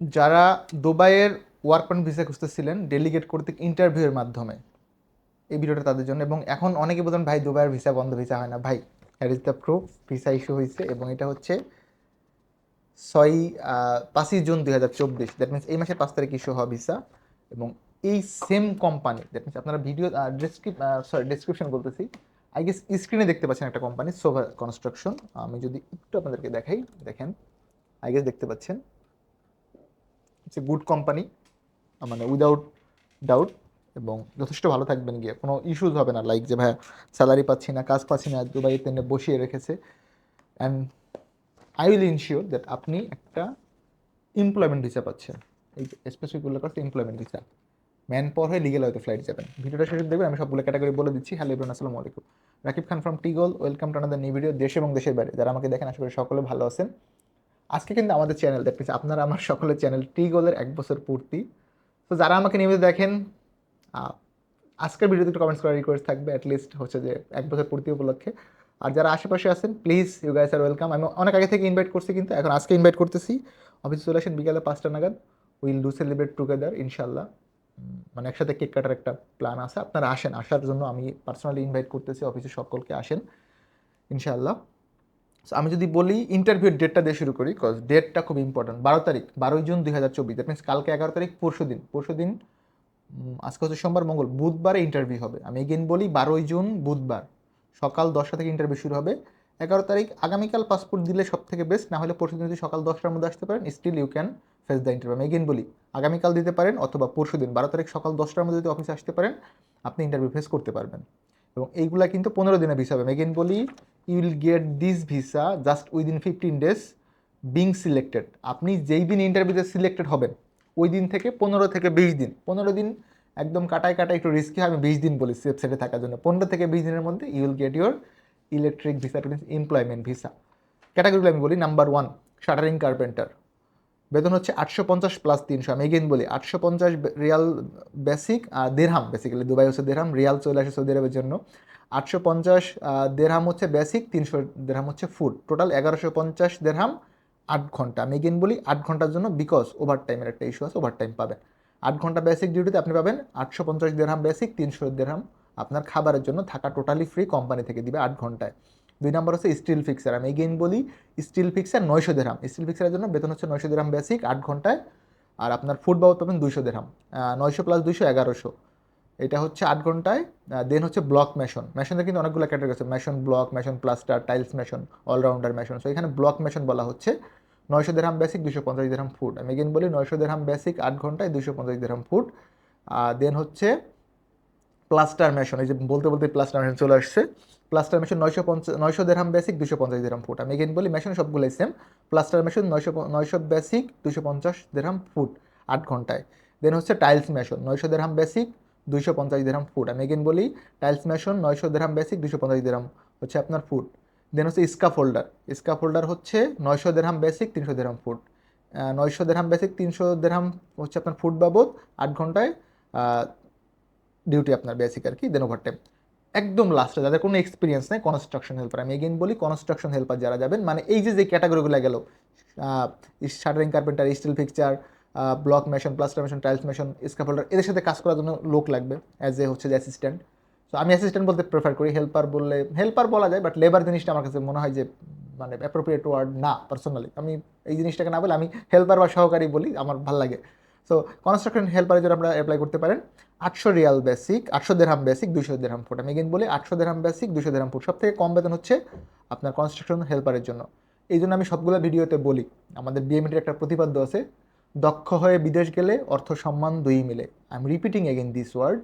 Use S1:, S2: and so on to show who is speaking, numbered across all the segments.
S1: যারা দুবাইয়ের work permit visa খুঁজতেছিলেন ডেলিগেট কর্তৃক ইন্টারভিউয়ের মাধ্যমে এই ভিডিওটা তাদের জন্য। এবং এখন অনেকে বলেন ভাই, দুবাইয়ের ভিসা বন্ধ ভিসা হয় না। ভাই that is the proof visa issue হয়েছে এবং এটা হচ্ছে ছয় পাঁচই জুন দুই হাজার চব্বিশ। দ্যাট মিনস এই মাসের পাঁচ তারিখ ইস্যু হওয়া ভিসা এবং এই সেম কোম্পানি দ্যাট মিনস আপনারা ভিডিও ডেসক্রিপ সরি ডেসক্রিপশন বলতেছি। আই গেস স্ক্রিনে দেখতে পাচ্ছেন একটা কোম্পানি সোভা কনস্ট্রাকশন আমি যদি একটু আপনাদেরকে দেখাই, দেখেন আই গেস দেখতে পাচ্ছেন। ইটস এ গুড কোম্পানি মানে উইদাউট ডাউট এবং যথেষ্ট ভালো থাকবেন গিয়ে। কোনো ইস্যুজ হবে না লাইক যে ভাই স্যালারি পাচ্ছি না, কাজ পাচ্ছি না, দুবাইতে এনে বসিয়ে রেখেছে। And I will ensure that আপনি একটা এমপ্লয়মেন্ট ভিসা পাচ্ছেন। এই স্পেসিফিক উল্লেখ করছে এমপ্লয়মেন্ট ভিসা ম্যান পর হয়ে লিগেল হয়তো ফ্লাইট যাবেন। ভিডিওটা শেষে দেখবেন, আমি সবগুলো ক্যাটাগরি বলে দিচ্ছি। হ্যালো ইবরান আসসালামু আলাইকুম। Rakib Khan from টিগল welcome to another new video দেশ এবং দেশের বাইরে। যারা আমাকে দেখেন, আশা করি সকলে ভালো আছেন। আজকে কিন্তু আমাদের চ্যানেল দ্যাট মিনস আপনারা আমার সকলের চ্যানেল টি গোলের এক বছর পূর্তি। তো যারা আমাকে নিয়মিত দেখেন আজকের ভিডিওতে একটু কমেন্টস করার রিকোয়েস্ট থাকবে অ্যাটলিস্ট হচ্ছে যে এক বছর পূর্তি উপলক্ষে। আর যারা আশেপাশে আছেন please you guys are welcome আমি অনেক আগে থেকে ইনভাইট করছি কিন্তু এখন আজকে ইনভাইট করতেছি। অফিসে চলে আসেন বিকালে পাঁচটা নাগাদ। উইল ডু সেলিব্রেট টুগেদার ইনশাল্লাহ মানে একসাথে কেক কাটার একটা প্ল্যান আছে। আপনারা আসেন আসার জন্য আমি পার্সোনালি ইনভাইট করতেছি অফিসে সকলকে আসেন ইনশাআল্লাহ। So, আমি যদি বলি ইন্টারভিউর ডেটটা দিয়ে শুরু করি কজ ডেটটা খুব ইম্পর্টেন্ট বারো তারিখ, বারোই জুন দুই হাজার চব্বিশ দ্যাট মিনস কালকে এগারো তারিখ, পরশু দিন। পরশু দিন আজকে হচ্ছে সোমবার, মঙ্গল। বুধবারে ইন্টারভিউ হবে। আমি এগেন বলি বারোই জুন, বুধবার। সকাল দশটা থেকে ইন্টারভিউ শুরু হবে। এগারো তারিখ, আগামীকাল পাসপোর্ট দিলে সব থেকে বেস্ট না হলে পরশু দিন যদি সকাল দশটার মধ্যে আসতে পারেন still you can face the interview আমি এগেন বলি, আগামীকাল দিতে পারেন অথবা পরশু দিন, বারো তারিখ সকাল দশটার মধ্যে যদি অফিসে আসতে পারেন, আপনি ইন্টারভিউ ফেস করতে পারবেন। এবং এইগুলা কিন্তু পনেরো দিনের ভিসা হবে। এগেন বলি you will get this visa just within fifteen days being selected. আপনি যেই দিন ইন্টারভিউতে সিলেক্টেড হবেন, ওই দিন থেকে পনেরো থেকে বিশ দিন, পনেরো দিন একদম কাটায় কাটায় একটু রিস্কি হয়, আমি বিশ দিন বলি ওয়েবসাইটে থাকার জন্য। পনেরো থেকে বিশ দিনের মধ্যে you will get your electric visa employment visa ক্যাটাগরিগুলো আমি বলি। নাম্বার ওয়ান শাটারিং কার্পেন্টার বেতন হচ্ছে আটশো পঞ্চাশ প্লাস তিনশো। আমি এগেন বলি, আটশো পঞ্চাশ রিয়াল বেসিক আর দেড়হাম বেসিক্যালি দুবাই হচ্ছে দেড়হাম রিয়াল চলে আসে সৌদি আরবের জন্য। আটশো পঞ্চাশ দেড়হাম হচ্ছে বেসিক তিনশো দেড়হাম হচ্ছে ফুড টোটাল এগারোশো পঞ্চাশ দেড়হাম আট ঘণ্টা। আমি এগেন বলি, আট ঘণ্টার জন্য বিকজ ওভার টাইমের একটা ইস্যু আছে ওভার টাইম পাবেন। আট ঘণ্টা বেসিক ডিউটিতে আপনি পাবেন, আটশো পঞ্চাশ দেড়হাম বেসিক তিনশো দেড়হাম আপনার খাবারের জন্য থাকা টোটালি ফ্রি কোম্পানি থেকে দিবে আট ঘন্টায়। দুই নম্বর হচ্ছে স্টিল ফিক্সার আমি এগেইন বলি স্টিল ফিক্সার নয়শো দেড়হাম স্টিল ফিক্সারের জন্য বেতন হচ্ছে নয়শো দেড়হাম বেসিক আট ঘন্টায়, আর আপনার ফুড বাবদ পাবেন দুইশো দেড়হাম নয়শো প্লাস দুইশো, এগারোশো। এটা হচ্ছে আট ঘন্টায় দেন হচ্ছে ব্লক মেশন মেশনের কিন্তু অনেকগুলো ক্যাটাগরি আছে। Mason block mason plaster tiles mason allrounder mason so এখানে ব্লক মেশন বলা হচ্ছে। নয়শো দেড়হাম বেসিক দুশো পঞ্চাশ দেড়হাম ফুড আমি এগেন বলি, নয়শো দেড়হাম বেসিক আট ঘন্টায় দুশো পঞ্চাশ দেড়হাম ফুড দেন হচ্ছে প্লাস্টার মেশন এই যে বলতে বলতে প্লাস্টার মেশন চলে আসছে। প্লাস্টার মেশিন নয়শো পঞ্চাশ নয়শো দেড়হাম বেসিক দুশো পঞ্চাশ দেড়হাম ফুট আমি এগেন বলি মেশন সবগুলোই সেম প্লাস্টার মেশিন নয়শো নয়শো বেসিক দুশো পঞ্চাশ দেড়হাম ফুট আট ঘন্টায়। দেন হচ্ছে টাইলস মেশন নয়শো দেড়হাম বেসিক দুশো পঞ্চাশ দেড়হাম ফুট আমি এগেন বলি টাইলস মেশন নয়শো দেড়হাম বেসিক দুশো পঞ্চাশ দেড়হাম হচ্ছে আপনার ফুট দেন হচ্ছে স্কা ফোল্ডার স্কা ফোল্ডার হচ্ছে নয়শো দেড়হাম বেসিক তিনশো দেড়াম ফুট নয়শো দেড়হাম বেসিক তিনশো দেড়হাম হচ্ছে আপনার ফুট বাবদ আট ঘন্টায়। ডিউটি আপনার বেসিক আর কি দেন ওভার টাইম একদম লাস্টে যাদের কোনো এক্সপিরিয়েন্স নেই কনস্ট্রাকশন হেল্পার আমি এগেন বলি কনস্ট্রাকশন হেল্পার যারা যাবেন মানে এই যে যে ক্যাটাগরিগুলো গেল shuttering carpenter steel fixture block mason plaster mason tiles mason scaffolder এদের সাথে কাজ করার জন্য লোক লাগবে অ্যাজ এ হচ্ছে যে অ্যাসিস্ট্যান্ট তো আমি অ্যাসিস্ট্যান্ট বলতে প্রেফার করি হেল্পার বললে হেল্পার বলা যায় বাট লেবার জিনিসটা আমার কাছে মনে হয় যে মানে অ্যাপ্রোপ্রিয়েট ওয়ার্ড না পার্সোনালি আমি এই জিনিসটাকে না বলে আমি হেল্পার বা সহকারী বলি, আমার ভালো লাগে। সো কনস্ট্রাকশন হেল্পারের জন্য আপনারা অ্যাপ্লাই করতে পারেন। আটশো রিয়াল বেসিক আটশো দেড়হাম বেসিক দুশো দেড়হাম ফুট আমি এগেন বলি, আটশো দেড়হাম বেসিক দুশো দেড়হাম ফুট সব থেকে কম বেতন হচ্ছে আপনার কনস্ট্রাকশন হেল্পারের জন্য। এই জন্য আমি সবগুলো ভিডিওতে বলি, আমাদের বিএমএটির একটা প্রতিপাদ্য আছে, দক্ষ হয়ে বিদেশ গেলে অর্থ সম্মান দুই মিলে। I am repeating again this word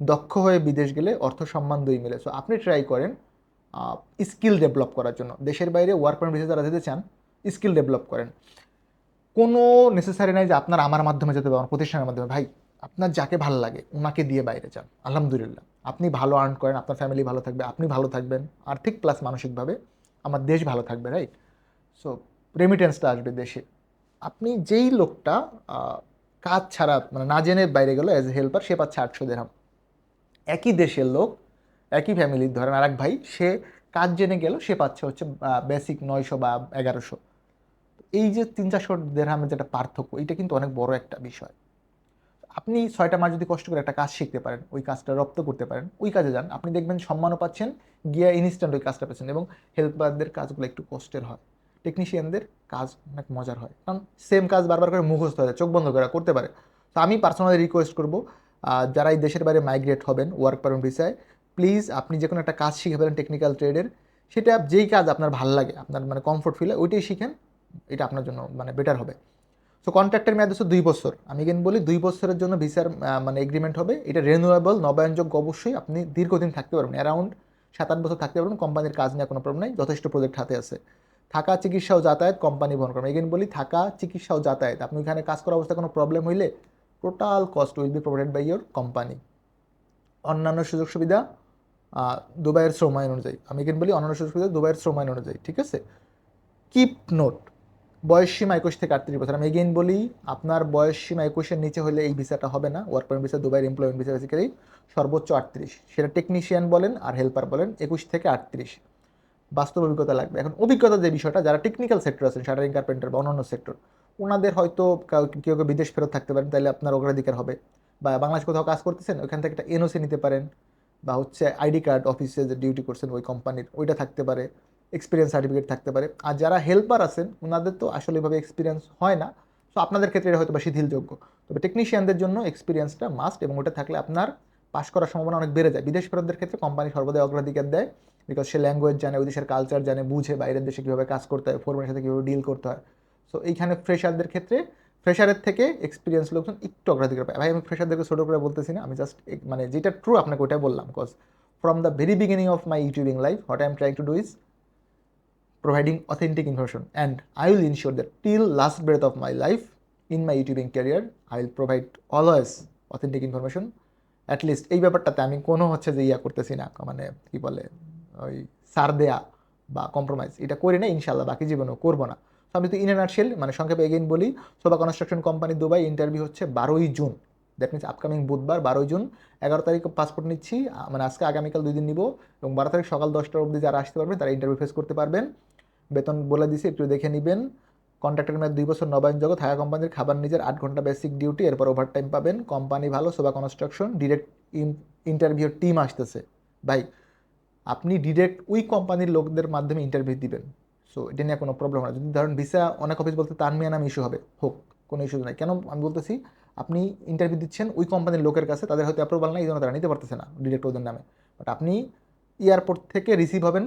S1: দক্ষ হয়ে বিদেশ গেলে অর্থ সম্মান দুই মিলে। সো আপনি ট্রাই করেন স্কিল ডেভেলপ করার জন্য। দেশের বাইরে ওয়ার্ক পারমিট যারা যেতে চান স্কিল ডেভেলপ করেন। কোনো নেসেসারি নাই যে আপনার আমার মাধ্যমে যেতে আমার প্রতিষ্ঠানের মাধ্যমে। ভাই, আপনার যাকে ভালো লাগে ওনাকে দিয়ে বাইরে যান। আলহামদুলিল্লাহ। আপনি ভালো আর্ন করেন, আপনার ফ্যামিলি ভালো থাকবে, আপনি ভালো থাকবেন, আর্থিক প্লাস মানসিকভাবে আমার দেশ ভালো থাকবে রাইট সো রেমিটেন্সটা আসবে দেশে। আপনি যেই লোকটা কাজ ছাড়া মানে না জেনে বাইরে গেল অ্যাজ এ হেল্পার সে পাচ্ছে আটশো দেড়হাম একই দেশের লোক, একই ফ্যামিলির ধরেন আর এক ভাই, সে কাজ জেনে গেল, সে পাচ্ছে হচ্ছে বেসিক নয়শো বা এগারোশো। এই যে তিন চারশো দেড়হামের যেটা পার্থক্য, এটা কিন্তু অনেক বড় একটা বিষয়। আপনি ছয়টা মাস যদি কষ্ট করে একটা কাজ শিখতে পারেন, ওই কাজটা রপ্ত করতে পারেন, ওই কাজে যান। আপনি দেখবেন সম্মানও পাচ্ছেন, গিয়া ইনস্ট্যান্ট ওই কাজটা পাচ্ছেন এবং হেল্পারদের কাজগুলো একটু কষ্টের হয়। টেকনিশিয়ানদের কাজ অনেক মজার হয়। কারণ সেম কাজ বারবার করে মুখস্থ হয়ে যায়, চোখ বন্ধ করে করতে পারে। তো আমি পার্সোনালি রিকোয়েস্ট করব যারা এই দেশের বাইরে মাইগ্রেট হবেন ওয়ার্ক পারমিট ভিসায় প্লিজ আপনি যে কোনো একটা কাজ শিখে ফেলেন টেকনিক্যাল ট্রেডের সেটা যেই কাজ আপনার ভালো লাগে, আপনার মানে কমফোর্ট ফিল হয় ওইটাই শিখেন। এটা আপনার জন্য মানে বেটার হবে। সো কন্ট্রাক্টের মেয়াদ হচ্ছে দুই বছর। আমি কিন্তু বলি, দুই বছরের জন্য ভিসার মানে এগ্রিমেন্ট হবে। এটা রেনুয়েবল নবায়নযোগ্য অবশ্যই আপনি দীর্ঘদিন থাকতে পারবেন। অ্যারাউন্ড সাত আট বছর থাকতে পারবেন। কোম্পানির কাজ নিয়ে কোনো প্রবলেম নেই। যথেষ্ট প্রজেক্ট হাতে আছে। থাকা, চিকিৎসা ও যাতায়াত কোম্পানি বহন করবে। এগেন বলি, থাকা, চিকিৎসা ও যাতায়াত। আপনি এখানে কাজ করার অবস্থায় কোনো প্রবলেম হইলে total cost will be provided by your company অন্যান্য সুযোগ সুবিধা দুবাইয়ের শ্রম আইন অনুযায়ী। আমি এখানে বলি, অন্যান্য সুযোগ সুবিধা দুবাইয়ের শ্রম আইন অনুযায়ী, ঠিক আছে? কিপ নোট বয়স সীমা একুশ থেকে আটত্রিশ বছর। আমি এগেইন বলি, আপনার বয়স সীমা একুশের নিচে হলে এই ভিসাটা হবে না। ওয়ার্ক পারমিট ভিসা দুবাইয়ের এমপ্লয়মেন্ট ভিসা বেসিক্যালি সর্বোচ্চ আটত্রিশ। সেটা টেকনিশিয়ান বলেন আর হেল্পার বলেন, একুশ থেকে আটত্রিশ। বাস্তব অভিজ্ঞতা লাগবে। এখন অভিজ্ঞতা যে বিষয়টা, যারা টেকনিক্যাল সেক্টর আছেন, শাটারিং কার্পেন্টার বা অন্যান্য সেক্টর ওনাদের হয়তো কাউ- কেউ বিদেশ ফেরত থাকতে পারেন তাহলে আপনার অগ্রাধিকার হবে। বা বাংলাদেশ কোথাও কাজ করতেছেন, ওইখান থেকে একটা এনওসি নিতে পারেন, বা হচ্ছে আইডি কার্ড অফিসে যে ডিউটি করছেন ওই কোম্পানির ওইটা থাকতে পারে। এক্সপিরিয়েন্স সার্টিফিকেট থাকতে পারে। আর যারা হেল্পার আছেন ওনাদের তো আসলে এভাবে এক্সপিরিয়েন্স হয় না। সো আপনাদের ক্ষেত্রে এটা হয়তো বা শিথিলযোগ্য। তবে টেকনিশিয়ানদের জন্য এক্সপিরিয়েন্সটা মাস্ট এবং ওটা থাকলে আপনার পাস করার সম্ভাবনা অনেক বেড়ে যায়। বিদেশ ফেরতদের ক্ষেত্রে কোম্পানি সর্বদাই অগ্রাধিকার দেয় বিকজ সে ল্যাঙ্গুয়েজ জানে, ওই দেশের কালচার জানে, বুঝে, বাইরের দেশে কীভাবে কাজ করতে হয় ফোরম্যানের সাথে কীভাবে ডিল করতে হয়। সো এইখানে ফ্রেশারদের ক্ষেত্রে ফ্রেশারের থেকে এক্সপিরিয়েন্স লোকজন একটু অগ্রাধিকার পায়। ভাই, আমি ফ্রেশারদেরকে ছোটো করে বলতেছি না, আমি জাস্ট মানে যেটা ট্রু আপনাকে ওটাই বললাম because from the very beginning of my YouTubing life what I am trying to do is providing authentic information and I will ensure that till last breath of my life in my YouTubing career I will provide always authentic information at least এই ব্যাপারটাতে আমি কোনো হচ্ছে যে ইয়া করতেছি না মানে কী বলে, ওই সার দেয়া বা কম্প্রোমাইজ এটা করি না ইনশাল্লাহ বাকি জীবনেও করব না। তো আমি তো ইন মানে সংক্ষেপে এগেইন বলি Sobha construction company Dubai interview হচ্ছে বারোই জুন। দ্যাট মিনস আপকামিং বুধবার বারোই জুন, এগারো তারিখ পাসপোর্ট নিচ্ছি। মানে আজকে আগামীকাল দুই দিন নিব এবং বারো তারিখ সকাল দশটার অবধি যারা আসতে পারবেন, তারা ইন্টারভিউ ফেস করতে পারবেন। বেতন বলে দিছি, একটু দেখে নেবেন। কন্ট্রাক্টের মেয়াদ দুই বছর নবায়নযোগ্য থাকা কোম্পানির খাবার নিজের আট ঘণ্টা বেসিক ডিউটি এরপর ওভারটাইম পাবেন। কোম্পানি ভালো Sobha construction direct interview team আসতেছে। ভাই, আপনি ডিরেক্ট ওই কোম্পানির লোকদের মাধ্যমে ইন্টারভিউ দিবেন। সো এটা নিয়ে কোনো প্রবলেম হয় না। যদি ধরেন ভিসা অনেক অফিস বলতে তার মেয়ে নাম ইস্যু হবে। হোক, কোনো ইস্যু নাই। কেন আমি বলতেছি আপনি ইন্টারভিউ দিচ্ছেন, ওই কোম্পানির লোকের কাছে, তাদের হয়তো অ্যাপ্রুভাল নাই, এই জন্য তারা নিতে পারতেছে না ডিরেক্ট ওদের নামে। বাট আপনি এয়ারপোর্ট থেকে রিসিভ হবেন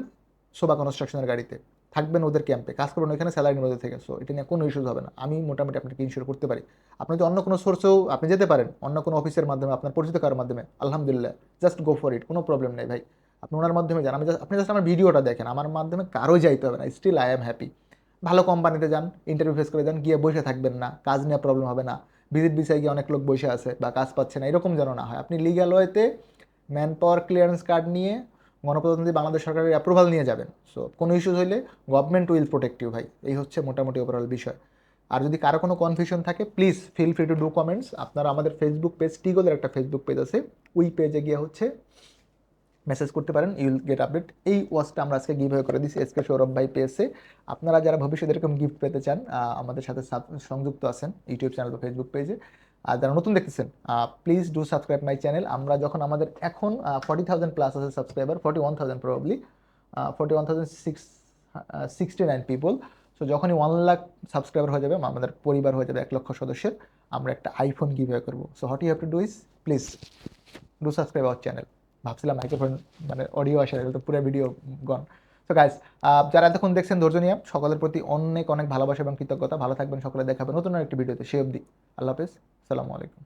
S1: সোবা কনস্ট্রাকশনের গাড়িতে। থাকবেন ওদের ক্যাম্পে কাজ করবেন ওইখানে স্যালারি ওদের থেকে। সো এটা নিয়ে কোনো ইস্যুজ হবে না। আমি মোটামুটি আপনাকে ইনশিওর করতে পারি। আপনি যদি অন্য কোনো সোর্সেও আপনি যেতে পারেন, অন্য কোনো অফিসের মাধ্যমে, আপনার পরিচিত কারোর মাধ্যমে। আলহামদুলিল্লাহ জাস্ট গো ফর ইট কোনো প্রবলেম নেই ভাই। আপনি ওনার মাধ্যমে যান। আমি আপনি জাস্ট আমার ভিডিওটা দেখেন। আমার মাধ্যমে কারোই যাইতে হবে না। স্টিল আই এম হ্যাপি ভালো কোম্পানিতে যান ইন্টারভিউ ফেস করে যান, গিয়ে বসে থাকবেন না। কাজ নিয়ে প্রবলেম হবে না। ভিজিট ভিসায় গিয়ে অনেক লোক বসে আছে বা কাজ পাচ্ছে না, এরকম যেন না হয়। আপনি লিগ্যাল ওয়েতে ম্যান পাওয়ার ক্লিয়ারেন্স কার্ড নিয়ে গণপ্রজাতন্ত্রী বাংলাদেশ সরকারের অ্যাপ্রুভাল নিয়ে যাবেন। সো কোনো ইস্যুস হইলে গভর্নমেন্ট উইল প্রোটেক্ট ইউ ভাই। এই হচ্ছে মোটামুটি ওভারঅল বিষয়। আর যদি কারও কোনো কনফিউশন থাকে please feel free to do comments আপনারা আমাদের ফেসবুক পেজ টিগোলের একটা ফেসবুক পেজ আছে। ওই পেজে গিয়ে হচ্ছে মেসেজ করতে পারেন ইউল গেট আপডেট এই ওয়াচটা আমরা আজকে গিভ করে দিচ্ছি এসকে সৌরভ ভাই পেয়েছে আপনারা যারা ভবিষ্যতে এরকম গিফট পেতে চান আমাদের সাথে সংযুক্ত আছেন ইউটিউব চ্যানেল বা ফেসবুক পেজে আর যারা নতুন দেখতেছেন please do subscribe my channel আমরা যখন আমাদের এখন ফর্টি থাউজেন্ড প্লাস আছে subscriber forty one thousand probably forty one thousand six sixty nine people so যখনই ওয়ান লাখ সাবস্ক্রাইবার হয়ে যাবে, আমাদের পরিবার হয়ে যাবে এক লক্ষ সদস্যের, আমরা একটা আইফোন গিভ করব। So what you have to do is please do subscribe our channel ভাবছিলাম মাইক্রোফোন মানে অডিও আসে তো পুরো ভিডিও গন তো গাইজ যারা এতক্ষণ দেখছেন, ধৈর্য নিয়ে সকলের প্রতি অনেক অনেক ভালোবাসা এবং কৃতজ্ঞতা। ভালো থাকবেন, সকলে দেখাবেন নতুন একটি ভিডিওতে সে অবধি আল্লাহ হাফিজ। সালামু আলাইকুম।